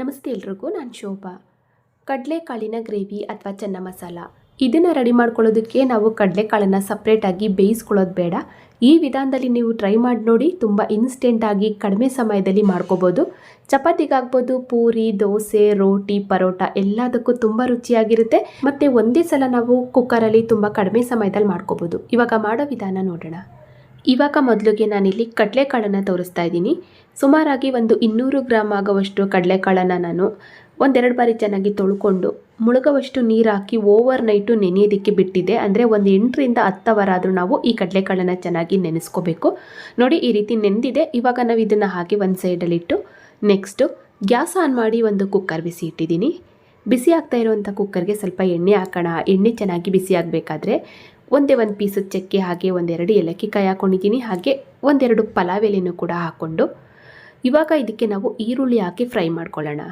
ನಮಸ್ತೆ ಎಲ್ರಿಗೂ, ನಾನು ಶೋಭಾ. ಕಡಲೆಕಾಳಿನ ಗ್ರೇವಿ ಅಥವಾ ಚೆನ್ನ ಮಸಾಲ. ಇದನ್ನು ರೆಡಿ ಮಾಡ್ಕೊಳ್ಳೋದಕ್ಕೆ ನಾವು ಕಡಲೆಕಾಳನ್ನು ಸಪ್ರೇಟಾಗಿ ಬೇಯಿಸ್ಕೊಳ್ಳೋದು ಬೇಡ. ಈ ವಿಧಾನದಲ್ಲಿ ನೀವು ಟ್ರೈ ಮಾಡಿ ನೋಡಿ, ತುಂಬ ಇನ್ಸ್ಟೆಂಟಾಗಿ ಕಡಿಮೆ ಸಮಯದಲ್ಲಿ ಮಾಡ್ಕೋಬೋದು. ಚಪಾತಿಗಾಗ್ಬೋದು ಪೂರಿ, ದೋಸೆ, ರೋಟಿ, ಪರೋಟ ಎಲ್ಲದಕ್ಕೂ ತುಂಬ ರುಚಿಯಾಗಿರುತ್ತೆ. ಮತ್ತು ಒಂದೇ ಸಲ ನಾವು ಕುಕ್ಕರಲ್ಲಿ ತುಂಬ ಕಡಿಮೆ ಸಮಯದಲ್ಲಿ ಮಾಡ್ಕೋಬೋದು. ಇವಾಗ ಮಾಡೋ ವಿಧಾನ ನೋಡೋಣ. ಇವಾಗ ಮೊದಲಿಗೆ ನಾನಿಲ್ಲಿ ಕಡಲೆಕಾಳನ್ನು ತೋರಿಸ್ತಾ ಇದ್ದೀನಿ. ಸುಮಾರಾಗಿ ಒಂದು ಇನ್ನೂರು ಗ್ರಾಮ್ ಆಗುವಷ್ಟು ಕಡಲೆಕಾಳನ್ನು ನಾನು ಒಂದೆರಡು ಬಾರಿ ಚೆನ್ನಾಗಿ ತೊಳ್ಕೊಂಡು ಮುಳುಗುವಷ್ಟು ನೀರು ಹಾಕಿ ಓವರ್ ನೈಟು ನೆನೆಯೋದಕ್ಕೆ ಬಿಟ್ಟಿದ್ದೆ. ಅಂದರೆ ಒಂದು ಎಂಟರಿಂದ ಹತ್ತು ಅವರ್ ಆದರೂ ನಾವು ಈ ಕಡಲೆಕಾಳನ್ನು ಚೆನ್ನಾಗಿ ನೆನೆಸ್ಕೋಬೇಕು. ನೋಡಿ, ಈ ರೀತಿ ನೆಂದಿದೆ. ಇವಾಗ ನಾವು ಇದನ್ನು ಹಾಕಿ ಒಂದು ಸೈಡಲ್ಲಿಟ್ಟು ನೆಕ್ಸ್ಟು ಗ್ಯಾಸ್ ಆನ್ ಮಾಡಿ ಒಂದು ಕುಕ್ಕರ್ ಬಿಸಿ ಇಟ್ಟಿದ್ದೀನಿ. ಬಿಸಿ ಆಗ್ತಾ ಇರುವಂಥ ಕುಕ್ಕರ್ಗೆ ಸ್ವಲ್ಪ ಎಣ್ಣೆ ಹಾಕೋಣ. ಎಣ್ಣೆ ಚೆನ್ನಾಗಿ ಬಿಸಿ ಆಗಬೇಕಾದ್ರೆ ಒಂದೇ ಒಂದು ಪೀಸ್ ಚಕ್ಕೆ ಹಾಗೆ ಒಂದೆರಡು ಏಲಕ್ಕಿ ಕಾಯಿ ಹಾಕ್ಕೊಂಡಿದ್ದೀನಿ ಹಾಗೆ ಒಂದೆರಡು ಪಲಾವ್ ಎಲೆನೂ ಕೂಡ ಹಾಕ್ಕೊಂಡು ಇವಾಗ ಇದಕ್ಕೆ ನಾವು ಈರುಳ್ಳಿ ಹಾಕಿ ಫ್ರೈ ಮಾಡ್ಕೊಳ್ಳೋಣ.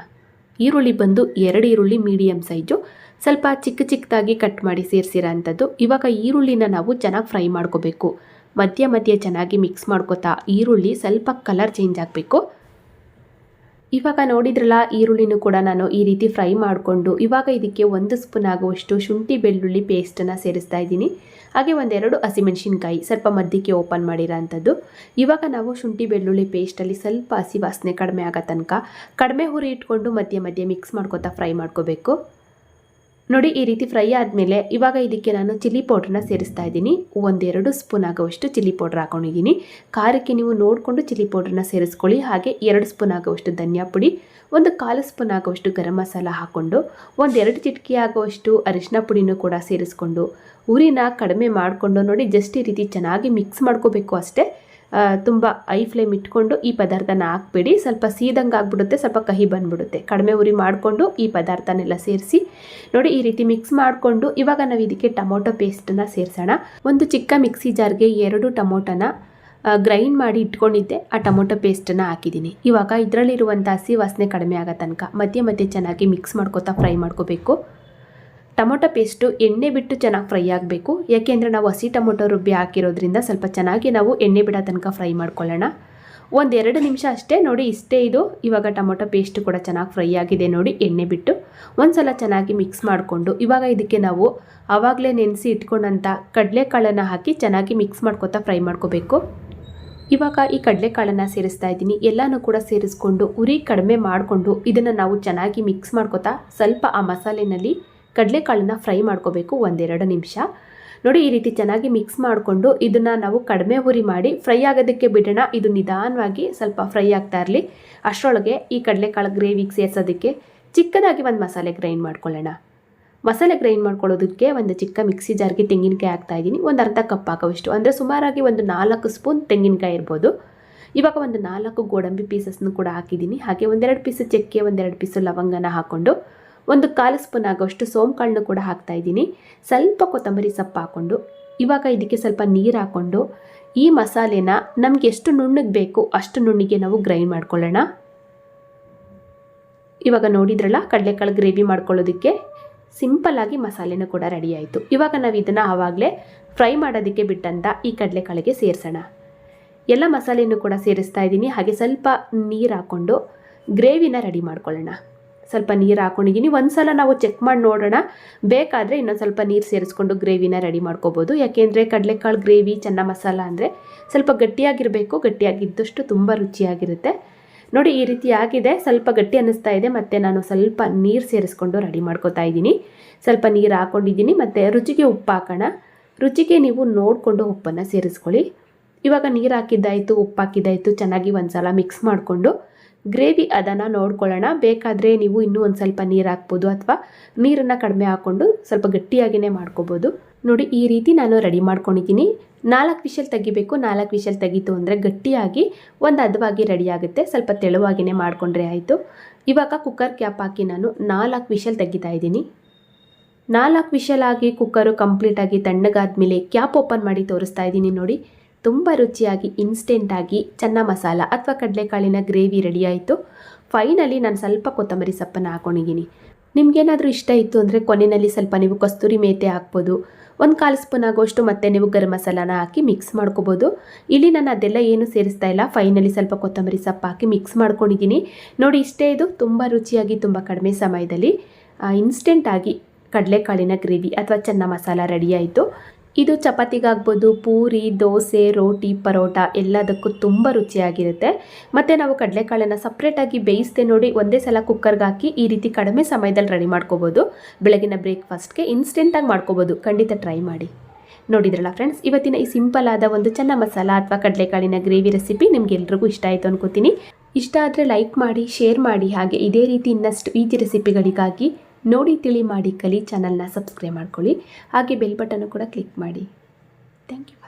ಈರುಳ್ಳಿ ಬಂದು ಎರಡು ಈರುಳ್ಳಿ ಮೀಡಿಯಮ್ ಸೈಜು ಸ್ವಲ್ಪ ಚಿಕ್ಕ ಚಿಕ್ಕದಾಗಿ ಕಟ್ ಮಾಡಿ ಸೇರಿಸಿರೋ ಅಂಥದ್ದು. ಇವಾಗ ಈರುಳ್ಳಿನ ನಾವು ಚೆನ್ನಾಗಿ ಫ್ರೈ ಮಾಡ್ಕೋಬೇಕು. ಮಧ್ಯ ಮಧ್ಯೆ ಚೆನ್ನಾಗಿ ಮಿಕ್ಸ್ ಮಾಡ್ಕೋತಾ ಈರುಳ್ಳಿ ಸ್ವಲ್ಪ ಕಲರ್ ಚೇಂಜ್ ಆಗಬೇಕು. ಇವಾಗ ನೋಡಿದ್ರಲ್ಲ, ಈರುಳ್ಳಿನೂ ಕೂಡ ನಾನು ಈ ರೀತಿ ಫ್ರೈ ಮಾಡಿಕೊಂಡು, ಇವಾಗ ಇದಕ್ಕೆ ಒಂದು ಸ್ಪೂನ್ ಆಗುವಷ್ಟು ಶುಂಠಿ ಬೆಳ್ಳುಳ್ಳಿ ಪೇಸ್ಟನ್ನು ಸೇರಿಸ್ತಾ ಇದ್ದೀನಿ. ಹಾಗೆ ಒಂದೆರಡು ಹಸಿಮೆಣಸಿನ್ಕಾಯಿ, ಸ್ವಲ್ಪ ಮಧ್ಯಕ್ಕೆ ಓಪನ್ ಮಾಡಿರೋ ಅಂಥದ್ದು. ಇವಾಗ ನಾವು ಶುಂಠಿ ಬೆಳ್ಳುಳ್ಳಿ ಪೇಸ್ಟಲ್ಲಿ ಸ್ವಲ್ಪ ಹಸಿ ವಾಸನೆ ಕಡಿಮೆ ಆಗೋ ತನಕ, ಕಡಿಮೆ ಹುರಿ ಇಟ್ಕೊಂಡು ಮಧ್ಯೆ ಮಧ್ಯೆ ಮಿಕ್ಸ್ ಮಾಡ್ಕೊತಾ ಫ್ರೈ ಮಾಡ್ಕೋಬೇಕು. ನೋಡಿ, ಈ ರೀತಿ ಫ್ರೈ ಆದಮೇಲೆ ಇವಾಗ ಇದಕ್ಕೆ ನಾನು ಚಿಲ್ಲಿ ಪೌಡ್ರನ್ನ ಸೇರಿಸ್ತಾ ಇದ್ದೀನಿ. ಒಂದೆರಡು ಸ್ಪೂನ್ ಆಗುವಷ್ಟು ಚಿಲ್ಲಿ ಪೌಡ್ರ್ ಹಾಕೊಂಡಿದ್ದೀನಿ. ಖಾರಕ್ಕೆ ನೀವು ನೋಡಿಕೊಂಡು ಚಿಲ್ಲಿ ಪೌಡ್ರನ್ನ ಸೇರಿಸ್ಕೊಳ್ಳಿ. ಹಾಗೆ ಎರಡು ಸ್ಪೂನ್ ಆಗುವಷ್ಟು ಧನಿಯಾ ಪುಡಿ, ಒಂದು ಕಾಲು ಸ್ಪೂನ್ ಆಗುವಷ್ಟು ಗರಂ ಮಸಾಲ ಹಾಕ್ಕೊಂಡು, ಒಂದೆರಡು ಚಿಟಕಿ ಆಗುವಷ್ಟು ಅರಿಶಿನ ಪುಡಿನೂ ಕೂಡ ಸೇರಿಸ್ಕೊಂಡು ಉರಿನ ಕಡಿಮೆ ಮಾಡಿಕೊಂಡು ನೋಡಿ, ಜಸ್ಟ್ ಈ ರೀತಿ ಚೆನ್ನಾಗಿ ಮಿಕ್ಸ್ ಮಾಡ್ಕೋಬೇಕು ಅಷ್ಟೇ. ತುಂಬ ಐ ಫ್ಲೇಮ್ ಇಟ್ಕೊಂಡು ಈ ಪದಾರ್ಥನ ಹಾಕ್ಬೇಡಿ. ಸ್ವಲ್ಪ ಸೀದಂಗೆ ಆಗ್ಬಿಡುತ್ತೆ, ಸ್ವಲ್ಪ ಕಹಿ ಬಂದ್ಬಿಡುತ್ತೆ. ಕಡಿಮೆ ಉರಿ ಮಾಡಿಕೊಂಡು ಈ ಪದಾರ್ಥನೆಲ್ಲ ಸೇರಿಸಿ, ನೋಡಿ ಈ ರೀತಿ ಮಿಕ್ಸ್ ಮಾಡಿಕೊಂಡು ಇವಾಗ ನಾವು ಇದಕ್ಕೆ ಟೊಮೊಟೊ ಪೇಸ್ಟನ್ನ ಸೇರಿಸೋಣ. ಒಂದು ಚಿಕ್ಕ ಮಿಕ್ಸಿ ಜಾರ್ಗೆ ಎರಡು ಟೊಮೊಟೊನ ಗ್ರೈಂಡ್ ಮಾಡಿ ಇಟ್ಕೊಂಡಿದ್ದೆ. ಆ ಟೊಮೊಟೊ ಪೇಸ್ಟನ್ನ ಹಾಕಿದ್ದೀನಿ. ಇವಾಗ ಇದರಲ್ಲಿರುವಂಥ ಹಸಿ ವಾಸನೆ ಕಡಿಮೆ ಆಗೋ ತನಕ ಮಧ್ಯೆ ಮಧ್ಯೆ ಚೆನ್ನಾಗಿ ಮಿಕ್ಸ್ ಮಾಡ್ಕೋತಾ ಫ್ರೈ ಮಾಡ್ಕೋಬೇಕು. ಟೊಮೊಟೊ ಪೇಸ್ಟು ಎಣ್ಣೆ ಬಿಟ್ಟು ಚೆನ್ನಾಗಿ ಫ್ರೈ ಆಗಬೇಕು. ಯಾಕೆಂದರೆ ನಾವು ಹಸಿ ಟೊಮೊಟೊ ರುಬ್ಬಿ ಹಾಕಿರೋದ್ರಿಂದ ಸ್ವಲ್ಪ ಚೆನ್ನಾಗಿ ನಾವು ಎಣ್ಣೆ ಬಿಡೋ ತನಕ ಫ್ರೈ ಮಾಡ್ಕೊಳ್ಳೋಣ. ಒಂದೆರಡು ನಿಮಿಷ ಅಷ್ಟೇ ನೋಡಿ, ಇಷ್ಟೇ ಇದು. ಇವಾಗ ಟೊಮೊಟೊ ಪೇಸ್ಟ್ ಕೂಡ ಚೆನ್ನಾಗಿ ಫ್ರೈ ಆಗಿದೆ ನೋಡಿ, ಎಣ್ಣೆ ಬಿಟ್ಟು. ಒಂದು ಸಲ ಚೆನ್ನಾಗಿ ಮಿಕ್ಸ್ ಮಾಡಿಕೊಂಡು, ಇವಾಗ ಇದಕ್ಕೆ ನಾವು ಆವಾಗಲೇ ನೆನೆಸಿ ಇಟ್ಕೊಂಡಂಥ ಕಡಲೆಕಾಳನ್ನು ಹಾಕಿ ಚೆನ್ನಾಗಿ ಮಿಕ್ಸ್ ಮಾಡ್ಕೊತಾ ಫ್ರೈ ಮಾಡ್ಕೋಬೇಕು. ಇವಾಗ ಈ ಕಡಲೆಕಾಳನ್ನು ಸೇರಿಸ್ತಾ ಇದ್ದೀನಿ. ಎಲ್ಲನೂ ಕೂಡ ಸೇರಿಸ್ಕೊಂಡು, ಉರಿ ಕಡಿಮೆ ಮಾಡಿಕೊಂಡು ಇದನ್ನು ನಾವು ಚೆನ್ನಾಗಿ ಮಿಕ್ಸ್ ಮಾಡ್ಕೊತಾ ಸ್ವಲ್ಪ ಆ ಮಸಾಲೆನಲ್ಲಿ ಕಡಲೆಕಾಳನ್ನ ಫ್ರೈ ಮಾಡ್ಕೋಬೇಕು ಒಂದೆರಡು ನಿಮಿಷ. ನೋಡಿ, ಈ ರೀತಿ ಚೆನ್ನಾಗಿ ಮಿಕ್ಸ್ ಮಾಡಿಕೊಂಡು ಇದನ್ನು ನಾವು ಕಡಿಮೆ ಉರಿ ಮಾಡಿ ಫ್ರೈ ಆಗೋದಕ್ಕೆ ಬಿಡೋಣ. ಇದು ನಿಧಾನವಾಗಿ ಸ್ವಲ್ಪ ಫ್ರೈ ಆಗ್ತಾ ಇರಲಿ. ಅಷ್ಟರೊಳಗೆ ಈ ಕಡಲೆಕಾಳು ಗ್ರೇವಿಗೆ ಸೇರಿಸೋದಕ್ಕೆ ಚಿಕ್ಕದಾಗಿ ಒಂದು ಮಸಾಲೆ ಗ್ರೈಂಡ್ ಮಾಡ್ಕೊಳ್ಳೋಣ. ಮಸಾಲೆ ಗ್ರೈಂಡ್ ಮಾಡ್ಕೊಳ್ಳೋದಕ್ಕೆ ಒಂದು ಚಿಕ್ಕ ಮಿಕ್ಸಿ ಜಾರ್ಗೆ ತೆಂಗಿನಕಾಯಿ ಹಾಕ್ತಾ ಇದ್ದೀನಿ. ಒಂದು ಅರ್ಧ ಕಪ್ ಹಾಕೋವಷ್ಟು. ಅಂದರೆ ಸುಮಾರಾಗಿ ಒಂದು ನಾಲ್ಕು ಸ್ಪೂನ್ ತೆಂಗಿನಕಾಯಿ ಇರ್ಬೋದು. ಇವಾಗ ಒಂದು ನಾಲ್ಕು ಗೋಡಂಬಿ ಪೀಸಸ್ನು ಕೂಡ ಹಾಕಿದ್ದೀನಿ. ಹಾಗೆ ಒಂದೆರಡು ಪೀಸು ಚಕ್ಕೆ, ಒಂದೆರಡು ಪೀಸು ಲವಂಗನ ಹಾಕ್ಕೊಂಡು ಒಂದು ಕಾಲು ಸ್ಪೂನ್ ಆಗೋಷ್ಟು ಸೋಂಕಾಳನ್ನು ಕೂಡ ಹಾಕ್ತಾ ಇದ್ದೀನಿ. ಸ್ವಲ್ಪ ಕೊತ್ತಂಬರಿ ಸೊಪ್ಪು ಹಾಕ್ಕೊಂಡು, ಇವಾಗ ಇದಕ್ಕೆ ಸ್ವಲ್ಪ ನೀರು ಹಾಕ್ಕೊಂಡು, ಈ ಮಸಾಲೆನ ನಮ್ಗೆ ಎಷ್ಟು ನುಣ್ಣಗೆ ಬೇಕು ಅಷ್ಟು ನುಣ್ಣಿಗೆ ನಾವು ಗ್ರೈಂಡ್ ಮಾಡ್ಕೊಳ್ಳೋಣ. ಇವಾಗ ನೋಡಿದ್ರಲ್ಲ, ಕಡಲೆಕಾಳು ಗ್ರೇವಿ ಮಾಡ್ಕೊಳ್ಳೋದಕ್ಕೆ ಸಿಂಪಲ್ಲಾಗಿ ಮಸಾಲೆನೂ ಕೂಡ ರೆಡಿ ಆಯಿತು. ಇವಾಗ ನಾವು ಇದನ್ನು ಆವಾಗಲೇ ಫ್ರೈ ಮಾಡೋದಕ್ಕೆ ಬಿಟ್ಟಂತ ಈ ಕಡಲೆಕಾಳಿಗೆ ಸೇರಿಸೋಣ. ಎಲ್ಲ ಮಸಾಲೆಯನ್ನು ಕೂಡ ಸೇರಿಸ್ತಾ ಇದ್ದೀನಿ. ಹಾಗೆ ಸ್ವಲ್ಪ ನೀರು ಹಾಕ್ಕೊಂಡು ಗ್ರೇವಿನ ರೆಡಿ ಮಾಡ್ಕೊಳ್ಳೋಣ. ಸ್ವಲ್ಪ ನೀರು ಹಾಕೊಂಡಿದ್ದೀನಿ. ಒಂದು ಸಲ ನಾವು ಚೆಕ್ ಮಾಡಿ ನೋಡೋಣ. ಬೇಕಾದರೆ ಇನ್ನೊಂದು ಸ್ವಲ್ಪ ನೀರು ಸೇರಿಸ್ಕೊಂಡು ಗ್ರೇವಿನ ರೆಡಿ ಮಾಡ್ಕೋಬೋದು. ಯಾಕೆಂದರೆ ಕಡಲೆಕಾಳು ಗ್ರೇವಿ ಚೆನ್ನ ಮಸಾಲ ಅಂದರೆ ಸ್ವಲ್ಪ ಗಟ್ಟಿಯಾಗಿರಬೇಕು. ಗಟ್ಟಿಯಾಗಿದ್ದಷ್ಟು ತುಂಬ ರುಚಿಯಾಗಿರುತ್ತೆ. ನೋಡಿ, ಈ ರೀತಿ ಆಗಿದೆ. ಸ್ವಲ್ಪ ಗಟ್ಟಿ ಅನ್ನಿಸ್ತಾ ಇದೆ. ಮತ್ತು ನಾನು ಸ್ವಲ್ಪ ನೀರು ಸೇರಿಸ್ಕೊಂಡು ರೆಡಿ ಮಾಡ್ಕೋತಾ ಇದ್ದೀನಿ. ಸ್ವಲ್ಪ ನೀರು ಹಾಕ್ಕೊಂಡಿದ್ದೀನಿ ಮತ್ತು ರುಚಿಗೆ ಉಪ್ಪು ಹಾಕೋಣ. ರುಚಿಗೆ ನೀವು ನೋಡಿಕೊಂಡು ಉಪ್ಪನ್ನು ಸೇರಿಸ್ಕೊಳ್ಳಿ. ಇವಾಗ ನೀರು ಹಾಕಿದ್ದಾಯಿತು, ಉಪ್ಪು ಹಾಕಿದ್ದಾಯಿತು. ಚೆನ್ನಾಗಿ ಒಂದು ಸಲ ಮಿಕ್ಸ್ ಮಾಡಿಕೊಂಡು ಗ್ರೇವಿ ಅದನ್ನು ನೋಡ್ಕೊಳ್ಳೋಣ. ಬೇಕಾದರೆ ನೀವು ಇನ್ನೂ ಒಂದು ಸ್ವಲ್ಪ ನೀರು ಹಾಕ್ಬೋದು ಅಥವಾ ನೀರನ್ನು ಕಡಿಮೆ ಹಾಕ್ಕೊಂಡು ಸ್ವಲ್ಪ ಗಟ್ಟಿಯಾಗಿಯೇ ಮಾಡ್ಕೋಬೋದು. ನೋಡಿ, ಈ ರೀತಿ ನಾನು ರೆಡಿ ಮಾಡ್ಕೊಂಡಿದ್ದೀನಿ. ನಾಲ್ಕು ವಿಷಲ್ ತೆಗಿಬೇಕು. ನಾಲ್ಕು ವಿಷಲ್ ತೆಗೀತು ಅಂದರೆ ಗಟ್ಟಿಯಾಗಿ ಒಂದು ಹದವಾಗಿ ರೆಡಿ ಆಗುತ್ತೆ. ಸ್ವಲ್ಪ ತೆಳುವಾಗಿಯೇ ಮಾಡಿಕೊಂಡ್ರೆ ಆಯಿತು. ಇವಾಗ ಕುಕ್ಕರ್ ಕ್ಯಾಪ್ ಹಾಕಿ ನಾನು ನಾಲ್ಕು ವಿಷಲ್ ತೆಗಿತಾ ಇದ್ದೀನಿ. ನಾಲ್ಕು ವಿಷಲ್ ಆಗಿ ಕುಕ್ಕರು ಕಂಪ್ಲೀಟಾಗಿ ತಣ್ಣಗಾದ್ಮೇಲೆ ಕ್ಯಾಪ್ ಓಪನ್ ಮಾಡಿ ತೋರಿಸ್ತಾ ಇದ್ದೀನಿ ನೋಡಿ. ತುಂಬ ರುಚಿಯಾಗಿ ಇನ್ಸ್ಟೆಂಟಾಗಿ ಚೆನ್ನ ಮಸಾಲ ಅಥವಾ ಕಡಲೆಕಾಳಿನ ಗ್ರೇವಿ ರೆಡಿ ಆಯಿತು. ಫೈನಲಿ ನಾನು ಸ್ವಲ್ಪ ಕೊತ್ತಂಬರಿ ಸೊಪ್ಪನ್ನು ಹಾಕೊಂಡಿದ್ದೀನಿ. ನಿಮಗೇನಾದರೂ ಇಷ್ಟ ಇತ್ತು ಅಂದರೆ ಕೊನೆಯಲ್ಲಿ ಸ್ವಲ್ಪ ನೀವು ಕಸ್ತೂರಿ ಮೇತೆ ಹಾಕ್ಬೋದು. ಒಂದು ಕಾಲು ಸ್ಪೂನ್ ಆಗೋಷ್ಟು ಮತ್ತೆ ನೀವು ಗರಂ ಮಸಾಲಾನ ಹಾಕಿ ಮಿಕ್ಸ್ ಮಾಡ್ಕೋಬೋದು. ಇಲ್ಲಿ ನಾನು ಅದೆಲ್ಲ ಏನು ಸೇರಿಸ್ತಾ ಇಲ್ಲ. ಫೈನಲಿ ಸ್ವಲ್ಪ ಕೊತ್ತಂಬರಿ ಸೊಪ್ಪು ಹಾಕಿ ಮಿಕ್ಸ್ ಮಾಡ್ಕೊಂಡಿದ್ದೀನಿ. ನೋಡಿ, ಇಷ್ಟೇ ಇದು. ತುಂಬ ರುಚಿಯಾಗಿ, ತುಂಬ ಕಡಿಮೆ ಸಮಯದಲ್ಲಿ ಇನ್ಸ್ಟೆಂಟಾಗಿ ಕಡಲೆಕಾಳಿನ ಗ್ರೇವಿ ಅಥವಾ ಚೆನ್ನ ಮಸಾಲ ರೆಡಿಯಾಯಿತು ಇದು ಚಪಾತಿಗಾಗ್ಬೋದು ಪೂರಿ, ದೋಸೆ, ರೋಟಿ, ಪರೋಟ ಎಲ್ಲದಕ್ಕೂ ತುಂಬ ರುಚಿಯಾಗಿರುತ್ತೆ. ಮತ್ತು ನಾವು ಕಡಲೆಕಾಳನ್ನು ಸಪ್ರೇಟಾಗಿ ಬೇಯಿಸ್ದೆ ನೋಡಿ ಒಂದೇ ಸಲ ಕುಕ್ಕರ್ಗೆ ಹಾಕಿ ಈ ರೀತಿ ಕಡಿಮೆ ಸಮಯದಲ್ಲಿ ರೆಡಿ ಮಾಡ್ಕೋಬೋದು. ಬೆಳಗಿನ ಬ್ರೇಕ್ಫಾಸ್ಟ್ಗೆ ಇನ್ಸ್ಟೆಂಟಾಗಿ ಮಾಡ್ಕೋಬೋದು. ಖಂಡಿತ ಟ್ರೈ ಮಾಡಿ. ನೋಡಿದ್ರಲ್ಲ ಫ್ರೆಂಡ್ಸ್ ಇವತ್ತಿನ ಈ ಸಿಂಪಲ್ ಆದ ಒಂದು ಚೆನ್ನ ಮಸಾಲ ಅಥವಾ ಕಡಲೆಕಾಳಿನ ಗ್ರೇವಿ ರೆಸಿಪಿ ನಿಮ್ಗೆಲ್ರಿಗೂ ಇಷ್ಟ ಆಯಿತು ಅನ್ಕೋತೀನಿ. ಇಷ್ಟ ಆದರೆ ಲೈಕ್ ಮಾಡಿ ಶೇರ್ ಮಾಡಿ, ಹಾಗೆ ಇದೇ ರೀತಿ ಇನ್ನಷ್ಟು ಈಜಿ ರೆಸಿಪಿಗಳಿಗಾಗಿ ನೋಡಿ, ತಿಳಿ ಮಾಡಿ, ಕಲಿ ಚಾನಲ್ನ ಸಬ್ಸ್ಕ್ರೈಬ್ ಮಾಡ್ಕೊಳ್ಳಿ. ಹಾಗೆ ಬೆಲ್ ಬಟನ್ನು ಕೂಡ ಕ್ಲಿಕ್ ಮಾಡಿ. Thank you.